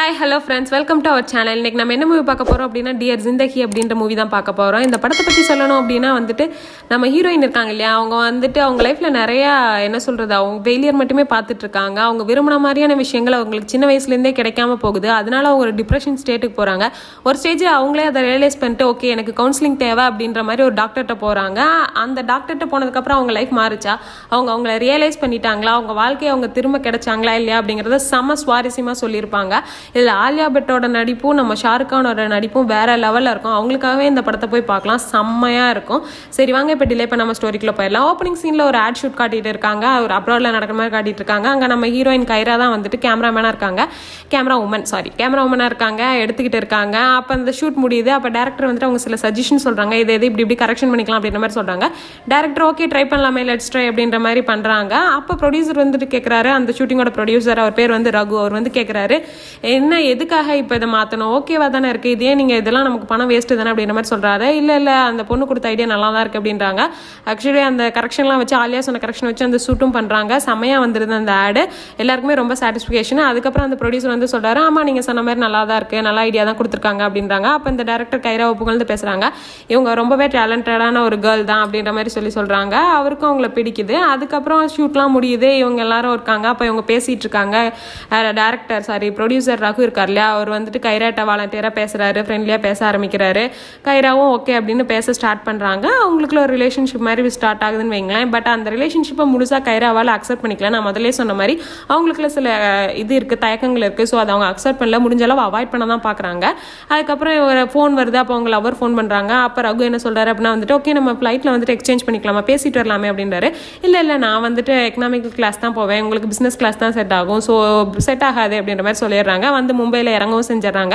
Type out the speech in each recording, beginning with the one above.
Hi hello friends welcome to our channel இன்னைக்கு நம்ம என்ன மூவி பார்க்க போகிறோம் அப்படின்னா டியர் ஜிந்தகி அப்படின்ற மூவி தான் பார்க்க போகிறோம் இந்த படத்தை பற்றி சொல்லணும் அப்படின்னா வந்துட்டு நம்ம ஹீரோயின் இருக்காங்க இல்லையா? அவங்க வந்துட்டு அவங்க லைஃப்பில் நிறையா என்ன சொல்கிறது அவங்க ஃபெயிலியர் மட்டுமே பார்த்துட்ருக்காங்க அவங்க விரும்பின மாதிரியான விஷயங்கள் அவங்களுக்கு சின்ன வயசுலேருந்தே கிடைக்காம போகுது. அதனால அவங்க ஒரு டிப்ரெஷன் ஸ்டேட்டுக்கு போகிறாங்க ஒரு ஸ்டேஜ் அவங்களே அதை ரியலைஸ் பண்ணிட்டு ஓகே எனக்கு கவுன்சிலிங் தேவை அப்படின்ற மாதிரி ஒரு டாக்டர்கிட்ட போகிறாங்க அந்த டாக்டர்கிட்ட போனதுக்கப்புறம் அவங்க லைஃப் மாறுச்சா? அவங்க அவங்கள ரியலைஸ் பண்ணிட்டாங்களா? அவங்க வாழ்க்கையை அவங்க திரும்ப கிடைச்சாங்களா இல்லையா அப்படிங்கிறத செம சுவாரஸ்யமாக சொல்லியிருப்பாங்க. இதில் ஆலியா பட்டோட நடிப்பும் நம்ம ஷாருக்கானோட நடிப்பும் வேற லெவலில் இருக்கும். அவங்களுக்காகவே இந்த படத்தை போய் பார்க்கலாம். செம்மையாக இருக்கும். சரி வாங்க இப்போ டிலே பண்ணாமல் ஸ்டோரிக்குள்ளே போயிடலாம். ஓப்பனிங் சீனில் ஒரு ஆட் ஷூட் காட்டிட்டு இருக்காங்க. ஒரு அப்ராடில் நடக்கிற மாதிரி காட்டிட்டு இருக்காங்க. அங்கே நம்ம ஹீரோயின் கைரா தான் வந்துட்டு கேமராமேனாக இருக்காங்க. கேமரா உமன் சாரி கேமரா உமனாக இருக்காங்க. எடுத்துக்கிட்டு இருக்காங்க. அப்போ அந்த ஷூட் முடியுது. அப்போ டேரக்டர் வந்துட்டு அவங்க சில சஜஷன் சொல்கிறாங்க இதை இது இப்படி இப்படி கரெக்ஷன் பண்ணிக்கலாம் அப்படின்ற மாதிரி சொல்கிறாங்க டேரக்டர் ஓகே ட்ரை பண்ணலாமே. லெட்ஸ் ட்ரை அப்படின்ற மாதிரி பண்ணுறாங்க அப்போ ப்ரொடியூசர் வந்துட்டு கேட்குறாரு அந்த ஷூட்டிங்கோட ப்ரொடியூசர் அவர் பேர் வந்து ரகு. அவர் வந்து கேட்குறாரு என்ன எதுக்காக இப்போ இதை மாற்றணும் ஓகேவா தானே இருக்குது இதே நீங்கள் இதெல்லாம் நமக்கு பணம் வேஸ்ட்டு தானே அப்படின்ற மாதிரி சொல்கிறாரு இல்லை இல்லை அந்த பொண்ணு கொடுத்த ஐடியா நல்லா தான் இருக்குது அப்படின்றாங்க. ஆக்சுவலி அந்த கரெக்ஷன்லாம் வச்சு ஆலியா சொன்ன கரெக்ஷன் வச்சு அந்த ஷூட்டும் பண்ணுறாங்க செம்மையாக வந்துருது அந்த ஆடு எல்லாருக்குமே ரொம்ப சாட்டிஸ்ஃபிகேஷன் அதுக்கப்புறம் அந்த ப்ரொடியூசர் வந்து சொல்கிறாரு ஆமாம் நீங்கள் சொன்ன மாதிரி நல்லா தான் இருக்குது நல்லா ஐடியா தான் கொடுத்துருக்காங்க அப்படின்றாங்க. அப்போ இந்த டேரக்டர் கைராவை புகழ்ந்து பேசுகிறாங்க இவங்க ரொம்பவே டேலண்டடான ஒரு கேர்ள் தான் அப்படின்ற மாதிரி சொல்லி சொல்கிறாங்க அவருக்கும் அவங்கள பிடிக்குது. அதுக்கப்புறம் ஷூட்லாம் முடியுது. இவங்க எல்லாரும் இருக்காங்க. அப்போ இவங்க பேசிகிட்டு இருக்காங்க. டேரக்டர் சாரி ப்ரொடியூசர் ரகு இருக்கார் இல்லையா? அவர் வந்துட்டு கைராட்ட வாலண்டியராக பேசுகிறாரு ஃப்ரெண்ட்லியாக பேச ஆரம்பிக்கிறாரு. கைராவும் ஓகே அப்படின்னு பேச ஸ்டார்ட் பண்ணுறாங்க அவங்களுக்குள்ள ஒரு ரிலேஷன்ஷிப் மாதிரி ஸ்டார்ட் ஆகுதுன்னு வைங்களேன். பட் அந்த ரிலேஷன்ஷிப்பை முழுசாக கைராவால் அக்செப்ட் பண்ணிக்கல. நான் முதலே சொன்ன மாதிரி அவங்களுக்குள்ள சில இது இருக்குது தயக்கங்கள் இருக்குது ஸோ அதை அவங்க அக்செப்ட் பண்ணல. முடிஞ்ச அளவு அவாய்ட் பண்ண தான் பார்க்குறாங்க அதுக்கப்புறம் ஒரு ஃபோன் வருது. அப்போ அவங்க லவர் ஃபோன் பண்ணுறாங்க அப்போ ரகு என்ன சொல்கிறாரு அப்படின்னா வந்துட்டு ஓகே நம்ம ஃப்ளைட்டில் வந்துட்டு எக்ஸ்சேஞ்ச் பண்ணிக்கலாமா? பேசிட்டு வரலாமே அப்படின்றாரு. இல்லை இல்லை. நான் வந்துட்டு எக்கனாமிக்கல் கிளாஸ் தான் போவேன். உங்களுக்கு பிஸ்னஸ் கிளாஸ் தான் செட் ஆகும். ஸோ செட் ஆகாது அப்படின்ற மாதிரி சொல்லிடுறாங்க. வந்து மும்பையில் இறங்கவும் செஞ்சிடறாங்க.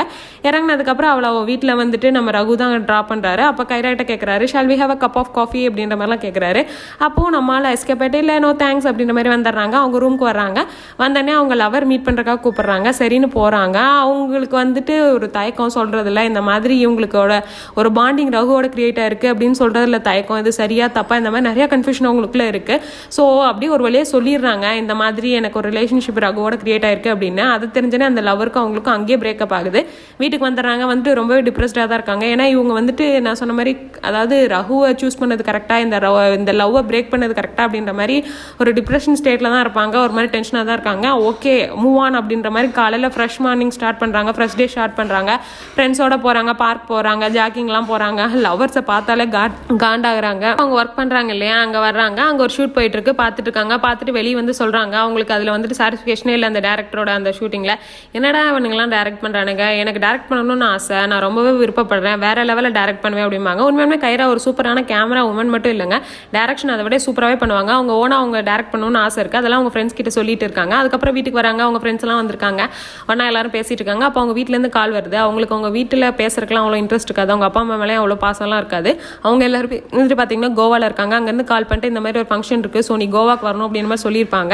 இறங்கினதுக்கப்புறம் அவ்வளோ வீட்டில் வந்துட்டு நம்ம ரகு தான் ட்ராப் பண்ணுறாரு அப்போ கைராட்ட கேட்குறாரு shall we have a cup of coffee அப்படின்ற மாதிரிலாம் கேட்குறாரு அப்போது நம்மளால் எஸ்கேப் ஆகிட்டு இல்லை நோ தேங்க்ஸ் அப்படின்ற மாதிரி வந்துடுறாங்க. அவங்க ரூமுக்கு வர்றாங்க. வந்தோடனே அவங்க லவர் மீட் பண்ணுறக்காக கூப்பிட்றாங்க. சரின்னு போகிறாங்க அவங்களுக்கு வந்துட்டு ஒரு தயக்கம் சொல்கிறதில்ல இந்த மாதிரி இவங்களுக்கோட ஒரு பாண்டிங் ரகுவோட கிரியேட் ஆயிருக்கு அப்படின்னு சொல்கிறதுல தயக்கம். இது சரியா தப்பா இந்த மாதிரி நிறையா கன்ஃபியூஷன் அவங்களுக்குள்ள இருக்குது ஸோ அப்படியே ஒரு வழியாக சொல்லிடுறாங்க. இந்த மாதிரி எனக்கு ஒரு ரிலேஷன்ஷிப் ரகுவோட கிரியேட் ஆயிருக்கு அப்படின்னு. அது தெரிஞ்சனே அந்த அவருக்கும் அவங்களுக்கும் அங்கேயே பிரேக்கப் ஆகுது. வீட்டுக்கு வந்துடுறாங்க வந்துட்டு ரொம்பவே டிப்ரெஸ்டாக தான் இருக்காங்க. ஏன்னா இவங்க வந்துட்டு நான் சொன்ன மாதிரி அதாவது ரகுவை சூஸ் பண்ணது கரெக்டாக இந்த ரவ- இந்த லவ்வை பிரேக் பண்ணது கரெக்டாக அப்படின்ற மாதிரி ஒரு டிப்ரெஷன் ஸ்டேட்டில் தான் இருப்பாங்க. ஒரு மாதிரி டென்ஷனாக தான் இருக்காங்க. ஓகே மூவ் ஆன் அப்படின்ற மாதிரி காலையில் ஃப்ரெஷ் மார்னிங் ஸ்டார்ட் பண்ணுறாங்க ஃப்ரெஷ் டே ஸ்டார்ட் பண்ணுறாங்க ஃப்ரெண்ட்ஸோட போகிறாங்க பார்க் போகிறாங்க ஜாக்கிங்லாம் போகிறாங்க லவர்ஸை பார்த்தாலே காட் காண்டாகிறாங்க. அவங்க ஒர்க் பண்ணுறாங்க இல்லையா? அங்கே வர்றாங்க. அங்கே ஒரு ஷூட் போயிட்டு இருக்கு பார்த்துட்டு இருக்காங்க. பார்த்துட்டு வெளியே வந்து சொல்கிறாங்க அவங்களுக்கு அதில் வந்துட்டு சாட்டிஸ்ஃபிகேஷனே இல்லை அந்த டேரக்டரோட அந்த ஷூட்டிங்கில் என்னடா அவனுங்களாம் டேரக்ட் பண்ணுறானுங்க எனக்கு டேரக்ட் பண்ணணும்னு ஆசை. நான் ரொம்பவே விருப்பப்படுறேன். வேற லெவலில் டேரக்ட் பண்ணுவேன் அப்படிம்பாங்க. உண்மையுமே கைரா ஒரு சூப்பரான கேமரா உமன் மட்டும் இல்லைங்க. டேரக்ஷன் அதை விட சூப்பராகவே பண்ணுவாங்க. அவங்க ஓனாக அவங்க டேரக்ட் பண்ணணும்னு ஆசை இருக்குது அதெல்லாம் அவங்க ஃப்ரெண்ட்ஸ் கிட்ட சொல்லிட்டு இருக்காங்க. அதுக்கப்புறம் வீட்டுக்கு வராங்க. அவங்க ஃப்ரெண்ட்ஸ் எல்லாம் வந்திருக்காங்க. ஒன்றா எல்லாரும் பேசிட்டு இருக்காங்க. அப்போ அவங்க வீட்டிலேருந்து கால் வருது. அவங்களுக்கு அவங்க வீட்டில் பேசுறதுக்குலாம் அவ்வளோ இன்ட்ரெஸ்ட் இருக்காது. அவங்க அப்பா அம்மா மேலே அவ்வளோ பாசம்லாம் இருக்காது. அவங்க எல்லாரும் வந்துட்டு பார்த்தீங்கன்னா கோவாவில் இருக்காங்க. அங்கேருந்து கால் பண்ணிட்டு இந்த மாதிரி ஒரு ஃபங்க்ஷன் இருக்குது ஸோ நீ கோவாக்கு வரணும் அப்படின்னு மாதிரி சொல்லியிருப்பாங்க.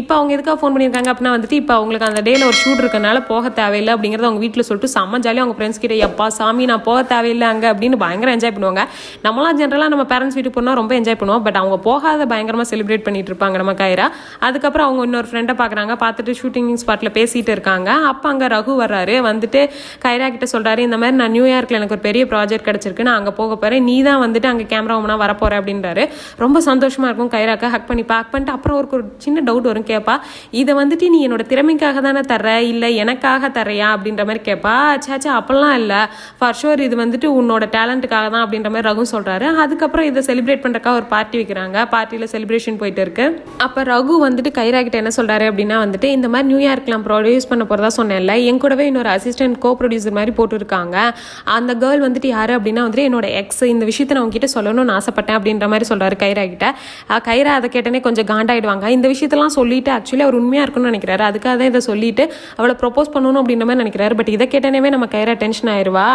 இப்போ அவங்க எதுக்காக ஃபோன் பண்ணியிருக்காங்க அப்படின்னா வந்துட்டு இப்போ அவங்களுக்கு அந்த டேயில் ஒரு ஷூட் இருக்கனால போக தேவையில்லை அப்படிங்கிறத அவங்க வீட்டில் சொல்லிட்டு செம்ம ஜாலியாக அவங்க ஃப்ரெண்ட்ஸ் கிட்ட எப்பா சாமி நான் போக தேவையில்லை அங்கே அப்படின்னு பயங்கர என்ஜாய் பண்ணுவாங்க. நம்மளாம் ஜென்ரலாக நம்ம பேரண்ட்ஸ் வீட்டுக்கு போனால் ரொம்ப என்ஜாய் பண்ணுவோம். பட் அவங்க போகாத பயங்கரமாக செலிப்ரேட் பண்ணிட்டு இருப்பாங்க நம்ம கைரா அதுக்கப்புறம் அவங்க இன்னொரு ஃப்ரெண்டை பார்க்குறாங்க பார்த்துட்டு ஷூட்டிங் ஸ்பாட்டில் பேசிகிட்டு இருக்காங்க. அப்போ அங்கே ரகு வர்றாரு. வந்துட்டு கைரா கிட்ட சொல்கிறாரு இந்த மாதிரி நான் நியூயார்க்கில் எனக்கு ஒரு பெரிய ப்ராஜெக்ட் கிடச்சிருக்கு. நான் அங்கே போக போகிறேன் நீ தான் வந்துட்டு அங்கே கேமரா ஒன்றா வரப்போகிற அப்படின்றாரு. ரொம்ப சந்தோஷமாக இருக்கும் கைராக்கு. ஹக் பண்ணி பேக் பண்ணிட்டு அப்புறம் ஒரு ஒரு சின்ன டவுட் வரும். கேட்பா இதை வந்துட்டு நீ என்னோட திறமைக்காக தானே தர்ற? இல்லை எனக்காக தரையா அப்படின்ற மாதிரி கேட்பா சேச்சா அப்போல்லாம் இல்லை. ஃபார் ஷோர் இது வந்துட்டு உன்னோட டேலண்ட்டுக்காக தான் அப்படின்ற மாதிரி ரகு சொல்கிறாரு அதுக்கப்புறம் இதை செலிப்ரேட் பண்ணுறக்காக ஒரு பார்ட்டி வைக்கிறாங்க. பார்ட்டியில் செலிப்ரேஷன் போயிட்டு இருக்கு. அப்போ ரகு வந்துட்டு கைராகிட்ட என்ன சொல்கிறாரு அப்படின்னா வந்துட்டு இந்த மாதிரி நியூயார்க்லாம் ப்ரொடியூஸ் பண்ண போகிறதா சொன்னேன்ல. என் கூடவே இன்னொரு அசிஸ்டன்ட் கோ ப்ரொடியூசர் மாதிரி போட்டிருக்காங்க. அந்த கேர்ள் வந்துட்டு யார் அப்படின்னா வந்துட்டு என்னோட எக்ஸ் இந்த விஷயத்தை நான் உங்ககிட்ட சொல்லணும்னு ஆசைப்பட்டேன் அப்படின்ற மாதிரி சொல்கிறாரு கைரா கிட்ட கைரா அதை கேட்டனே கொஞ்சம் காண்டாயிடுவாங்க. இந்த விஷயத்தெல்லாம் சொல்லிட்டு ஆக்சுவலி அவர் உண்மையாக இருக்கும்னு நினைக்கிறாரு. அதுக்காக தான் இதை சொல்லிட்டு அவளை ப்ரப்போஸ் பண்ணணும் அப்படின்ற மாதிரி நினைக்கிறாரு. பட் இதை கேட்டனவே நம்ம கைரா டென்ஷன் ஆயிருவா?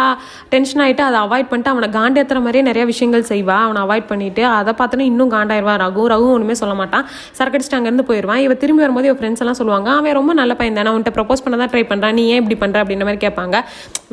டென்ஷன் ஆகிட்டு அதை அவாய்ட் பண்ணிட்டு அவனை காண்டேத்துற மாதிரியே நிறைய விஷயங்கள் செய்வா. அவனை அவாய்ட் பண்ணிட்டு அதை பார்த்தோன்னா இன்னும் காண்டாயிருவா ரகு. ரகு ஒன்றுமே சொல்ல மாட்டான். சரக்கடிச்சுட்டு அங்கேருந்து போயிடுவான் இவன் திரும்பி வரும்போது இவன் ஃப்ரெண்ட்ஸ் எல்லாம் சொல்லுவாங்க அவன் ரொம்ப நல்ல பையன் தானே அவன்கிட்ட ப்ரப்போஸ் பண்ண தான் ட்ரை பண்ணுறான் நீ ஏன் இப்படி பண்ணுற அப்படின்ற மாதிரி கேட்பாங்க.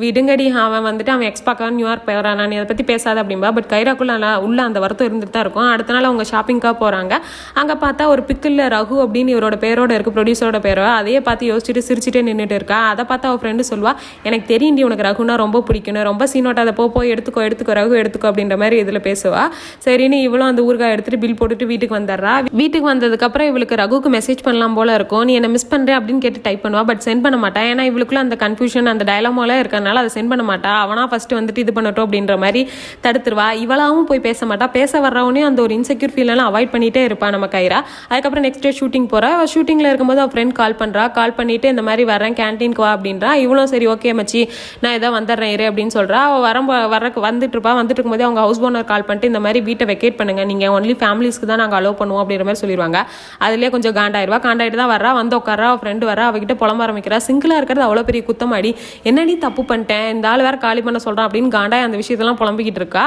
விடுங்கடி அவன் வந்துட்டு அவன் எக்ஸ் பார்க்க நியூயார்க் போயிடறான் நீ அதை பற்றி பேசாத அப்படின்பா பட் கைராக்குள்ள நல்லா உள்ள அந்த வருத்தம் இருந்துட்டு தான் இருக்கும். அடுத்த நாள் அவங்க ஷாப்பிங்காக போகிறாங்க அங்கே பார்த்தா ஒரு பிக்கில் ரகு அப்படின்னு இவரோட பேரோட இருக்கு ப்ரொடியூசரோட பேரோ. அதையே பார்த்து யோசிச்சுட்டு சிரிச்சுட்டே நின்றுட்டு இருக்கா? அதை பார்த்து அவள் ஃப்ரெண்டு சொல்லுவா எனக்கு தெரியுண்டி உனக்கு ரகுனா ரொம்ப பிடிக்கணும் ரொம்ப சீனோட்ட அதை போ போய் எடுத்துக்கோ எடுத்துக்கோ ரகு எடுத்துக்கோ அப்படின்ற மாதிரி இதில் பேசுவா. சரின்னு இவளும் அந்த ஊறுகாய் எடுத்துட்டு பில் போட்டுட்டு வீட்டுக்கு வந்துடுறா. வீட்டுக்கு வந்ததுக்கப்புறம் இவளுக்கு ரகுக்கு மெசேஜ் பண்ணலாம் போல இருக்கும் நீ என்ன மிஸ் பண்ணுறேன் அப்படின்னு கேட்டு டைப் பண்ணுவா. பட் சென்ட் பண்ண மாட்டா. ஏன்னா இவளுக்குள்ள அந்த கன்ஃபியூஷன் அந்த டயலாமோலாம் இருக்கறனால அதை சென்ட் பண்ண மாட்டா. அவனா ஃபர்ஸ்ட் வந்துட்டு இது பண்ணட்டும் அப்படின்ற மாதிரி தடுத்துருவா. இவளாவும் போய் பேச மாட்டா. பேச வர்றவனே அந்த ஒரு இன்செக்யூர் ஃபீலெல்லாம் அவாய்ட் பண்ணிட்டே இருப்பான் நம்ம கைரா. அதுக்கப்புறம் நெக்ஸ்ட் டே ஷூட்டிங் போறா. ஷூட்டிங்ல இருக்கும்போது அவள் ஃப்ரெண்ட் கால் பண்றா. கால் பண்ணிட்டு இந்த மாதிரி வரேன் கேன்டீனுக்கு வா அப்படின்றா. இவளும் சரி ஓகே மச்சி. நான் ஏதோ வந்துடுறேன் இரு அப்படின்னு சொல்கிறா அவள் வர வர வந்துட்டு இருப்பா. வந்துட்டு இருக்கும்போது அவங்க ஹவுஸ் ஓனர் கால் பண்ணிட்டு இந்த மாதிரி வீட்டை வெக்கேட் பண்ணுங்க. நீங்கள் ஒன்லி ஃபேமிலிஸ்க்கு தான் நாங்கள் அலோவ் பண்ணுவோம் அப்படின்ற மாதிரி சொல்லிடுவாங்க அதுலேயே கொஞ்சம் காண்டாயிருவா. காண்டாயிட்டு தான் வரா வந்து உட்காரா அவள் ஃப்ரெண்டு வரா அவகிட்ட புலம்ப ஆரம்பிக்கிறா. சிங்கிளாக இருக்கிறது அவ்வளோ பெரிய குத்தமாடி என்னடி தப்பு பண்ணிட்டேன்? இந்த ஆள் வேற காலி பண்ண சொல்கிறான் அப்படின்னு காண்டாய் அந்த விஷயத்தெல்லாம் புலம்பிக்கிட்டு இருக்கா.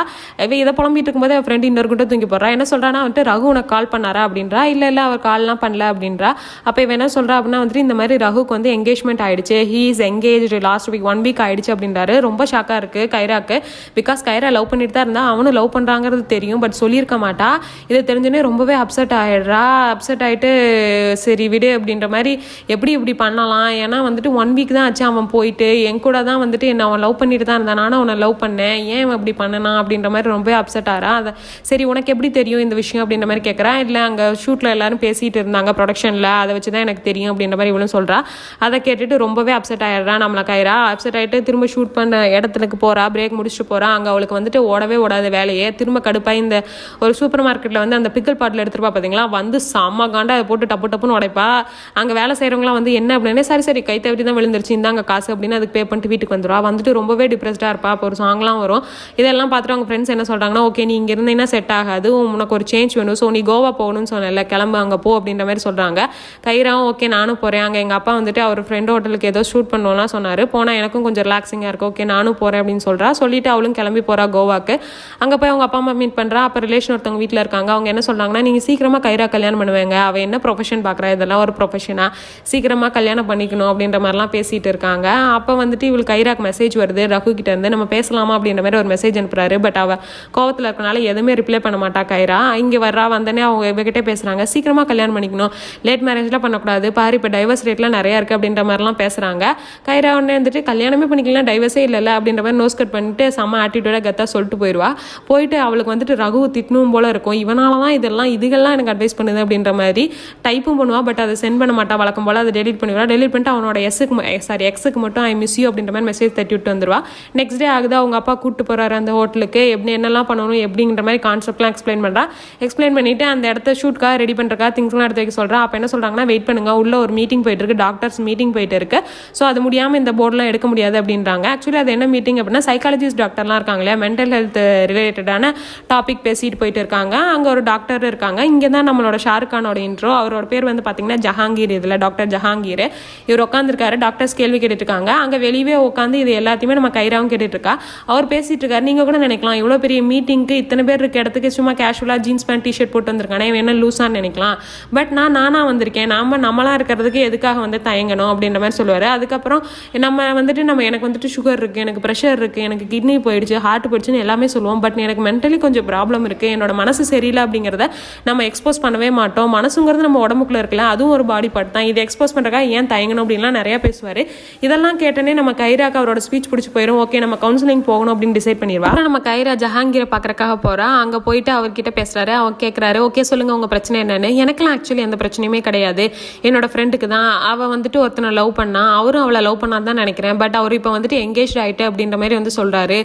இவ இதை புலம்பிட்டு இருக்கும்போது அவள் ஃப்ரெண்டு இன்னொரு கிட்ட தூங்கி போடுறா என்ன சொல்கிறான்னா வந்துட்டு ரகு உனக்கு கால் பண்ணாரா? அப்படின்றா. இல்லை இல்லை. அவர் கால்லாம் பண்ணல. அப்படின்றா. அப்போ இவன் என்ன சொல்கிறா அப்படின்னா வந்துட்டு இந்த மாதிரி ரகுக்கு வந்து எங்கேஜ்மெண்ட் ஆயிடுச்சு. He is engage last week one week ஆயிடுச்சு அப்படின்றாரு. ரொம்ப ஷாக்காக இருக்குது கைராக்கு. பிகாஸ் கைரா லவ் பண்ணிட்டு தான் இருந்தா அவனும் லவ் பண்ணுறாங்கிறது தெரியும் பட் சொல்லியிருக்க மாட்டா. இதை தெரிஞ்சோடனே ரொம்பவே அப்செட் ஆகிடுறா அப்செட் ஆகிட்டு சரி விடு அப்படின்ற மாதிரி எப்படி இப்படி பண்ணலாம்? ஏன்னா வந்துட்டு ஒன் வீக் தான் ஆச்சு அவன் போயிட்டு. என் கூட தான் வந்துட்டு என்ன அவன் லவ் பண்ணிட்டு தான் இருந்தான். நானும் அவனை லவ் பண்ணேன். ஏன் இவன் இப்படி பண்ணனா அப்படின்ற மாதிரி ரொம்ப அப்செட் ஆறா. அதை சரி உனக்கு எப்படி தெரியும் இந்த விஷயம் அப்படின்ற மாதிரி கேட்குறான் இல்லை அங்கே ஷூட்டில் எல்லாரும் பேசிகிட்டு இருந்தாங்க ப்ரொடக்ஷனில் அதை வச்சு தான் எனக்கு தெரியும் அப்படின்ற மாதிரி இவளும் சொல்கிறா அதை கேட்டுட்டு ரொம்பவே அப்செட் ஆயிடுறா நம்மளை கைரா அப்செட் ஆகிட்டு திரும்ப ஷூட் பண்ண இடத்துக்கு போகிறா பிரேக் முடிச்சுட்டு போகிறா அங்கே அவளுக்கு வந்துட்டு ஓடவே ஓடாத வேலையே. திரும்ப கடுப்பாக இந்த ஒரு சூப்பர் மார்க்கெட்டில் வந்து அந்த பிக்கல் பாட்டில் எடுத்துருப்பா பார்த்தீங்களா வந்து செம்ம காண்டா அதை போட்டு டப்பு டப்புன்னு உடைப்பா. அங்கே வேலை செய்கிறவங்களாம் வந்து என்ன அப்படின்னா சரி சரி கை தவிர தான் விழுந்துருச்சு. இந்தாங்க காசு அப்படின்னு அதுக்கு பே பண்ணிட்டு வீட்டுக்கு வந்துடுவா வந்துட்டு ரொம்பவே டிப்ரெஸ்டாக இருப்பா. அப்போ ஒரு சாங்லாம் வரும். இதெல்லாம் பார்த்துட்டு அவங்க ஃப்ரெண்ட்ஸ் என்ன சொல்கிறாங்கன்னா ஓகே நீ இங்கே இருந்தீங்கன்னா செட் ஆகாது. உனக்கு ஒரு சேஞ்ச் வேணும். ஸோ நீ கோவா போகணும்னு சொன்னல கிளம்பு அங்கே போ அப்படின்ற மாதிரி சொல்கிறாங்க கைராவும் ஓகே நானும் போகிறேன் அங்கே எங்கள் அப்பா வந்துட்டு அவர் ஃப்ரெண்டோட ஹோட்டலுக்கு ஏதோ ஷூட் பண்ணுவோம்லாம் சொன்னார். போனால் எனக்கும் கொஞ்சம் ரிலாக்ஸிங்காக இருக்கும் ஓகே நானும் போகிறேன் அப்படின்னு சொல்கிறா சொல்லிட்டு அவளும் கிளம்பி போகிறா கோவாக்கு. அங்கே போய் அவங்க அப்பா அம்மா மீட் பண்ணுறா அப்போ ரிலேஷன் ஒருத்தவங்க வீட்டில் இருக்காங்க. அவங்க என்ன சொல்கிறாங்கன்னா நீங்கள் சீக்கிரமாக கைரா கல்யாணம் பண்ணுவாங்க. அவள் என்ன ப்ரொஃபஷன் பார்க்குறா இதெல்லாம் ஒரு ப்ரொஃபஷனாக சீக்கிரமாக கல்யாணம் பண்ணிக்கணும். அப்படின்ற மாதிரிலாம் பேசிகிட்டு இருக்காங்க. அப்போ வந்துட்டு இவளுக்கு கைராக் மெசேஜ் வருது. ரகு கிட்ட இருந்து நம்ம பேசலாமா? அப்படின்ற மாதிரி ஒரு மெசேஜ் அனுப்புறாரு. பட் அவள் கோவத்தில் இருக்கனால எதுவுமே ரிப்ளை பண்ண மாட்டா கைரா. இங்கே வர்றா வந்தனே அவங்க இவகிட்டே பேசுகிறாங்க சீக்கிரமாக கல்யாணம் பண்ணிக்கணும். லேட் மேரேஜ்லாம் பண்ணக்கூடாது. பாரு இப்போ டைவர்ஸ் ரேட்லாம் நிறையா இருக்குது அப்படின்ற மாதிரிலாம் பேசுகிறாங்க கைரா உடனே வந்துட்டு கல்யாணமே பண்ணிக்கலாம் டைவர்ஸே இல்லைல்ல அப்படின்ற மாதிரி நோஸ் கட் பண்ணிட்டு செம்ம ஆட்டிடியூடாக கத்தா சொல்லிட்டு போயிடுவா போயிட்டு அவளுக்கு வந்துட்டு ரகு திட்டணும் போல இருக்கும். இவனால தான் இதெல்லாம் இதுகெல்லாம் எனக்கு அட்வைஸ் பண்ணுது அப்படின்ற மாதிரி டைப்பும் பண்ணுவா. பட் அதை சென்ட் பண்ண மாட்டா வழக்கம் போல் அதை டெலிட் பண்ணிடுவா. டெலிட் பண்ணிட்டு அவனோட எஸ்ஸுக்கு சாரி eh, எக்ஸுக்கு மட்டும் ஐ மிஸ் யூ அப்படின்ற மாதிரி மெசேஜ் தட்டி விட்டு வந்துடுவா நெக்ஸ்ட் டே ஆகுது அவங்க அப்பா கூப்பிட்டு போகிறாரு அந்த ஹோட்டலுக்கு எப்படி என்னெல்லாம் பண்ணணும் எப்படிங்கிற மாதிரி கான்செப்ட்லாம் எக்ஸ்பிளைன் பண்ணுறா எக்ஸ்பிளைன் பண்ணிட்டு அந்த இடத்த ஷூட்காக ரெடி பண்ணுறக்கா திங்ஸ்லாம் எடுத்து வைக்க சொல்கிறா அப்போ என்ன சொல்கிறாங்கன்னா வெயிட் பண்ணுங்க உள்ள ஒரு மீட்டிங் போயிட்டு இருக்கு. டாக்டர்ஸ் மீட்டிங் போயிட்டு இருக்கு. இருக்கு. ஸோ அது முடியாமல் இந்த போர்டெலாம் எடுக்க முடியாது அப்படின்றாங்க. ஆக்சுவலி அது என்ன மீட்டிங் அப்படின்னா சைக்காலஜிஸ்ட் டாக்டர்லாம் இருக்காங்க இல்லையா? மென்டல் ஹெல்த் ரிலேட்டடான டாபிக் பேசிட்டு போயிட்டு இருக்காங்க. அங்கே ஒரு டாக்டர் இருக்காங்க. இங்கே தான் நம்மளோட ஷாருக் கானோட இன்ட்ரோ அவரோட பேர் வந்து பார்த்தீங்கன்னா ஜஹாங்கீர் இதில் டாக்டர் ஜஹாங்கீர். இவர் உட்காந்துருக்காரு டாக்டர்ஸ் கேள்வி கேட்டுட்டு அங்கே வெளியே உட்காந்து இது எல்லாத்தையுமே நம்ம கைராவும் கேட்டுட்ருக்கா. அவர் பேசிகிட்டு இருக்காரு நீங்கள் கூட நினைக்கலாம் இவ்வளோ பெரிய மீட்டிங்க்கு இத்தனை பேர் இருக்க இடத்துக்கு சும்மா கேஷுவலாக ஜீன்ஸ் பேண்ட் டிஷர்ட் போட்டு வந்திருக்கானே என்ன லூஸான்னு நினைக்கலாம். பட் நான் நானாக வந்திருக்கேன். நாம நம்மளாக இருக்கிறதுக்கு எதுக்காக வந்து தயங்கணும் அப்படின்ற மாதிரி சொல்லுவார். அதுக்கப்புறம் நம்ம வந்துட்டு நம்ம எனக்கு வந்துட்டு சுகர் இருக்கு எனக்கு ப்ரெஷர் இருக்கு எனக்கு கிட்னி போயிடுச்சு ஹார்ட் போயிடுச்சுன்னு எல்லாமே சொல்லுவோம். பட் எனக்கு மென்டலி கொஞ்சம் ப்ராப்ளம் இருக்கு. என்னோட மனசு சரியில்லை அப்படிங்கிறத நம்ம எக்ஸ்போஸ் பண்ணவே மாட்டோம். மனசுங்கிறது நம்ம உடம்புக்குள்ள இருக்கல அதுவும் ஒரு பாடி பார்ட் தான். இது எக்ஸ்போஸ் பண்ணுறக்கா ஏன் தயங்கணும் அப்படின்லாம் நிறைய பேசுவார். இதெல்லாம் கேட்டனே நம்ம கைராக்கு அவரோட ஸ்பீச் பிடிச்சி போயிடும் ஓகே நம்ம கவுன்சிலிங் போகணும் அப்படின்னு டிசைட் பண்ணிடுவா. நம்ம கைரா ஜஹாங்கீரை பார்க்குறக்காக போறா. அங்க போயிட்டு அவர்கிட்ட பேசுறாரு. அவர் கேட்குறாரு ஓகே சொல்லுங்க உங்க பிரச்சனை என்னன்னு? எனக்கெல்லாம் ஆக்சுவலி எந்த பிரச்சனையுமே கிடையாது. என்னோட ஃப்ரெண்டுக்கு தான். அவ வந்துட்டு ஒருத்தனை லவ் பண்ணா அவரும் அவளை லவ் பண்ணான்னு தான் நினைக்கிறேன். பட் அவர் இப்போ வந்துட்டு எங்கேஜ் ஆயிட்டு அப்படின்ற மாதிரி வந்து சொல்றாரு.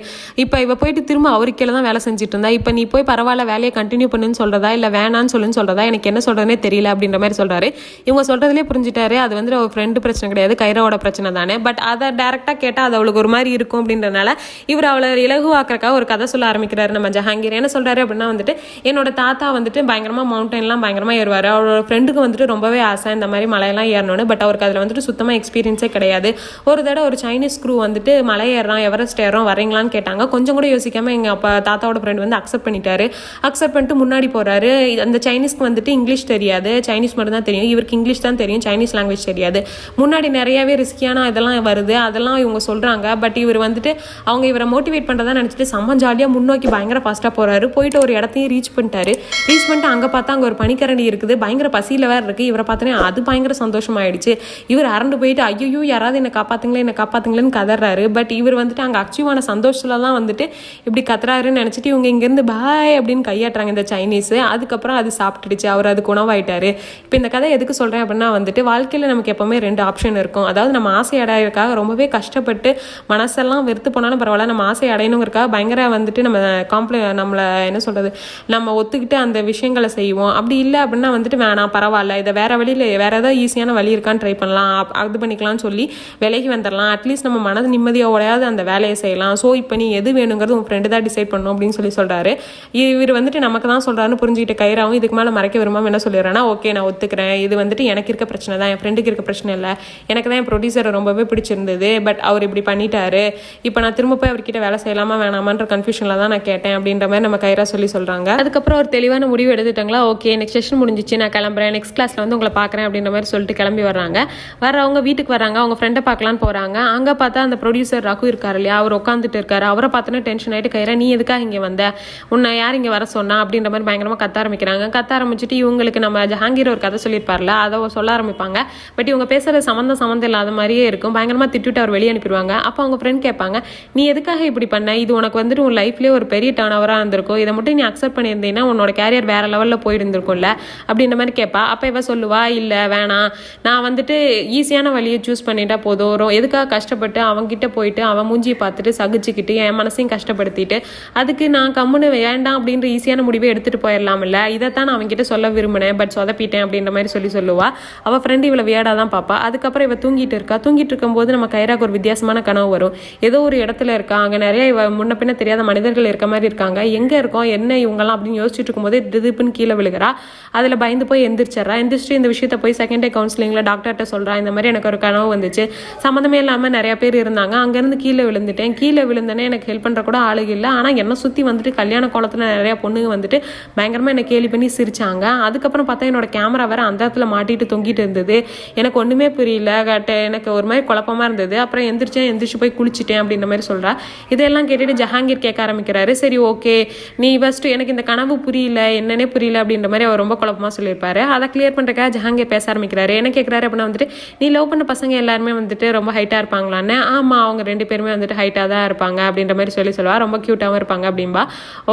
இப்போ இவ போயிட்டு திரும்ப அவருக்கு கீழே தான் வேலை செஞ்சுட்டு இருந்தா இப்போ நீ போய் பரவாயில்ல வேலையை கண்டினியூ பண்ணுன்னு சொல்றதா இல்லை வேணான்னு சொல்லுன்னு சொல்கிறதா எனக்கு என்ன சொல்றதுனே தெரியல அப்படின்ற மாதிரி சொல்கிறாரு இவங்க சொல்கிறதுலே புரிஞ்சுட்டாரு. அது வந்து அவர் ஃப்ரெண்டு பிரச்சனை கிடையாது கைரோட பிரச்சனை தானே. பட் அதை டேரெக்டாக கேட்டால் அது அவளுக்கு ஒரு மாதிரி இருக்கும் அப்படின்றனால இவர் அவளை இலகுவாக்குறக்காக ஒரு கதை சொல்ல ஆரம்பிக்கிறாரு நம்ம ஜஹாங்கீர். என்ன சொல்கிறாரு அப்படின்னா வந்துட்டு என்னோட தாத்தா வந்துட்டு பயங்கரமாக மவுண்டன்லாம் பயங்கரமாக ஏறுவார். அவரோட ஃப்ரெண்டுக்கு வந்துட்டு ரொம்பவே ஆசை இந்த மாதிரி மலையெல்லாம் ஏறணும்னு. பட் அவருக்கு அதில் வந்துட்டு சுத்தமாக எக்ஸ்பீரியன்ஸே கிடையாது. ஒரு தடவை ஒரு சைனீஸ் க்ரூ வந்துட்டு மலை ஏறுறான் எவரெஸ்ட் ஏறோம் வரீங்களான்னு கேட்டாங்க. கொஞ்சம் கூட யோசிக்காமல் எங்கள் அப்பா தாத்தாவோட ஃப்ரெண்ட் வந்து அக்செப்ட் பண்ணிட்டாரு. அக்செப்ட் பண்ணிட்டு முன்னாடி போகிறாரு அந்த சைனீஸ்க்கு வந்துட்டு இங்கிலீஷ் தெரியாது. சைனீஸ் மட்டும் தான் தெரியும். இவருக்கு இங்கிலீஷ் தான் தெரியும். சைனீஸ் லாங்குவேஜ் தெரியாது. முன்னாடி நிறையவே ரிஸ்கியான இதெல்லாம் வருது. அதெல்லாம் இவங்க சொல்கிறாங்க பட் இவர் வந்துட்டு அவங்க இவரை மோட்டிவேட் பண்ணுறதா நினச்சிட்டு செம்ம ஜாலியாக முன்னோக்கி பயங்கர ஃபாஸ்ட்டாக போகிறாரு போயிட்டு ஒரு இடத்தையும் ரீச் பண்ணிட்டாரு. ரீச் பண்ணிட்டு அங்கே பார்த்தா அங்கே ஒரு பனிக்கரண்டி இருக்குது. பயங்கர பசியில் வேறு இருக்குது இவரை பார்த்தோன்னே அது பயங்கர சந்தோஷமாயிடுச்சு. இவர் அரண்டு போய் போயிட்டு ஐயோ யாராவது என்னை காப்பாத்துங்களேன் என்னை காப்பாத்துங்களேன்னு கதறாரு. பட் இவர் வந்துட்டு அங்கே அச்சீவான சந்தோஷத்துலலாம் வந்துட்டு இப்படி கத்துறாருன்னு நினச்சிட்டு இவங்க இங்கேருந்து பாய் அப்படின்னு கையாட்டுறாங்க இந்த சைனீஸு அதுக்கப்புறம் அது சாப்பிட்டுடுச்சு அவர் அது குணவாயிட்டார் இப்போ இந்த கதை எதுக்கு சொல்கிறேன் அப்படின்னா வந்துட்டு வாழ்க்கையில் நமக்கு எப்போவுமே ரெண்டு ஆப்ஷன் இருக்கும். அதாவது நம்ம ஆசை அடையிறதுக்காக ரொம்பவே கஷ்டப்பட்டு மனசெல்லாம் வெறுத்து போனாலும் பரவாயில்ல நம்ம ஆசை அடையணுங்கிறக்காக பயங்கர வந்துட்டு நம்ம காம்ப்ளி நம்மளை என்ன சொல்கிறது நம்ம ஒத்துக்கிட்டு அந்த விஷயங்களை செய்வோம். அப்படி இல்லை அப்படின்னா வந்துட்டு வேணாம் பரவாயில்ல இதை வேறு வழியில் வேறு ஏதாவது ஈஸியான வழி இருக்கான்னு ட்ரை பண்ணலாம். அது அது பண்ணிக்கலாம்னு சொல்லி விலகி வந்துடலாம். அட்லீஸ்ட் நம்ம மனது நிம்மதியோடையாவது அந்த வேலையை செய்யலாம். ஸோ இப்போ நீ எது வேணுங்கிறது உன் ஃப்ரெண்டு தான் டிசைட் பண்ணும் அப்படின்னு சொல்லி சொல்கிறாரு இவர் வந்துட்டு நமக்கு தான் சொல்கிறாருன்னு புரிஞ்சுக்கிட்டு கைராவும் இதுக்கு மேலே மறைக்க விரும்பாம என்ன சொல்லிடுறேன்னா ஓகே நான் ஒத்துக்கிறேன். இது வந்துட்டு எனக்கு இருக்க பிரச்சனை தான். என் ஃப்ரெண்டுக்கு இருக்க பிரச்சனை இல்லை. எனக்கு தான் என் ப்ரொடியூசரை ரொம்பவே பிடிச்சிருந்தது. பட் அவர் இப்படி பண்ணிட்டாரு. இப்போ நான் திரும்ப போய் அவர்கிட்ட வேலை செய்யலாமா வேணாமான்ற கன்ஃபியூஷனில் தான் நான் கேட்டேன். அப்படின்ற மாதிரி நம்ம கைரா சொல்லி சொல்கிறாங்க அதுக்கப்புறம் ஒரு தெளிவான முடிவு எடுத்துட்டாங்களா? ஓகே நெக்ஸ்ட் செஷன் முடிஞ்சிச்சு. நான் கிளம்புறேன். நெக்ஸ்ட் கிளாஸில் வந்து உங்களை பார்க்குறேன். அப்படின்ற மாதிரி சொல்லிட்டு கிளம்பி வர்றாங்க. வரவங்க வீட்டுக்கு வராங்க அவங்க ஃப்ரெண்டை பார்க்கலான்னு போகிறாங்க அங்கே பார்த்தா அந்த ப்ரொடியூசர் ரகு இருக்கார் இல்லையா? அவர் உட்காந்துட்டு இருக்காரு. அவரை பார்த்தோன்னே டென்ஷன் ஆகிட்டு கைரா நீ எதுக்காக இங்கே வந்த? உன்னை யார் இங்கே வர சொன்னா? அப்படின்ற மாதிரி பயங்கரமாக கத்த ஆரம்பிக்கிறாங்க. கத்த ஆரம்பிச்சுட்டு இவங்களுக்கு நம்ம ஜஹாங்கீர் ஒரு கதை சொல்லியிருப்பார்ல அதை சொல்ல ஆரம்பிப்பாங்க. பட் இவங்க பேசுகிற சம்மந்தம் சம்மந்தம் இல்லாத மாதிரியே இருக்கும். பயங்கரமாக திட்டுட்டு அவர் வெளியே அனுப்பிடுவாங்க. அப்போ அவங்க ஃப்ரெண்ட் கேட்பாங்க நீ எதுக்காக இப்படி பண்ண? இது உனக்கு வந்துட்டு உன் லைஃப்லேயே ஒரு பெரிய டர்ன் ஓவராக இருந்திருக்கும். இதை மட்டும் நீ அக்செப்ட் பண்ணியிருந்தீங்கன்னா உன்னோட கேரியர் வேற லெவலில் போயிருந்திருக்கும்ல? அப்படின்ற மாதிரி கேட்பா. அப்போ இவ சொல்லுவா இல்லை வேணாம். நான் வந்துட்டு ஈஸியான வழியை சூஸ் பண்ணிட்டா போதும். வரும் எதுக்காக கஷ்டப்பட்டு அவன்கிட்ட போயிட்டு அவன் மூஞ்சியை பார்த்துட்டு சகிச்சுக்கிட்டு என் மனசையும் கஷ்டப்படுத்திட்டு அதுக்கு நான் கம்முன்னு வேண்டாம் அப்படின்ற ஈஸியான முடிவை எடுத்துட்டு போயிடலாம்ல. இதைத்தான் நான் அவன்கிட்ட சொல்ல விரும்பினேன். பட் சொதப்பிட்டேன் அப்படின்ற மாதிரி சொல்லி சொல்லுவா. அவ ஃப்ரெண்டு இவளை வியடா தான் பார்ப்பா அதுக்கப்புறம் இவ தூங்கிட்டு இருக்கா. தூங்கிட்டு இருக்கும்போது நம்ம கைராக்கு ஒரு வித்தியாசமான கனவு வரும். ஏதோ ஒரு இடத்துல இருக்கா. அங்க நிறைய இவ முன்ன பின்ன தெரியாத மனிதர்கள் இருக்க மாதிரி இருக்காங்க. எங்க இருக்கோம்? என்ன இவங்கெல்லாம் அப்படின்னு யோசிச்சுட்டு இருக்கும்போது திடுப்புன்னு கீழே விழுகிறா. அதுல பயந்து போய் எந்திரிச்சிடறா. எந்திரிச்சிட்டு இந்த விஷயத்த போய் செகண்ட் டே கவுன்சிலிங்ல டாக்டர்கிட்ட சொல்றா. இந்த மாதிரி எனக்கு ஒரு கனவு வந்துச்சு. சம்மந்தமே இல்லாமல் நிறைய பேர் இருந்தாங்க. அங்கேருந்து கீழே விழுந்துட்டேன். கீழே விழுந்தனே எனக்கு ஹெல்ப் பண்ணுற கூட ஆளுங்க இல்லை. ஆனால் என்னை சுற்றி வந்துட்டு கல்யாண கோலத்தில் நிறைய பொண்ணுங்க வந்துட்டு பயங்கரமாக என்னை கேலி பண்ணி சிரிச்சாங்க. அதுக்கப்புறம் பார்த்தா என்னோட கேமரா வேற அந்த இடத்துல மாட்டிட்டு தொங்கிட்டு இருந்தது. எனக்கு ஒன்றுமே புரியல. கட்ட எனக்கு ஒரு மாதிரி குழப்பமாக இருந்தது. அப்புறம் எந்திரிச்சேன். எந்திரிச்சு போய் குளிச்சிட்டேன் அப்படின்ற மாதிரி சொல்கிறா இதெல்லாம் கேட்டுட்டு ஜஹாங்கீர் கேட்க ஆரம்பிக்கிறாரு. சரி ஓகே நீ ஃபஸ்ட்டு எனக்கு இந்த கனவு புரியல. என்னன்னே புரியல அப்படின்ற மாதிரி அவர் ரொம்ப குழப்பமாக சொல்லியிருப்பாரு. அதை கிளியர் பண்ணுறக்காக ஜஹாங்கீர் பேச ஆரம்பிக்கிறாரு. என்ன கேட்குறாரு அப்படின்னா வந்துட்டு நீ லவ் பண்ண பசங்க எல்லாருமே வந்துட்டு ரொம்ப ஹைட்டாக இருப்பாங்களான்னு ஆமாம் அவங்க ரெண்டு பேருமே வந்துட்டு ஹைட்டாக தான் இருப்பாங்க அப்படின்ற மாதிரி சொல்லி சொல்லுவா. ரொம்ப க்யூட்டாகவும் இருப்பாங்க அப்படின்பா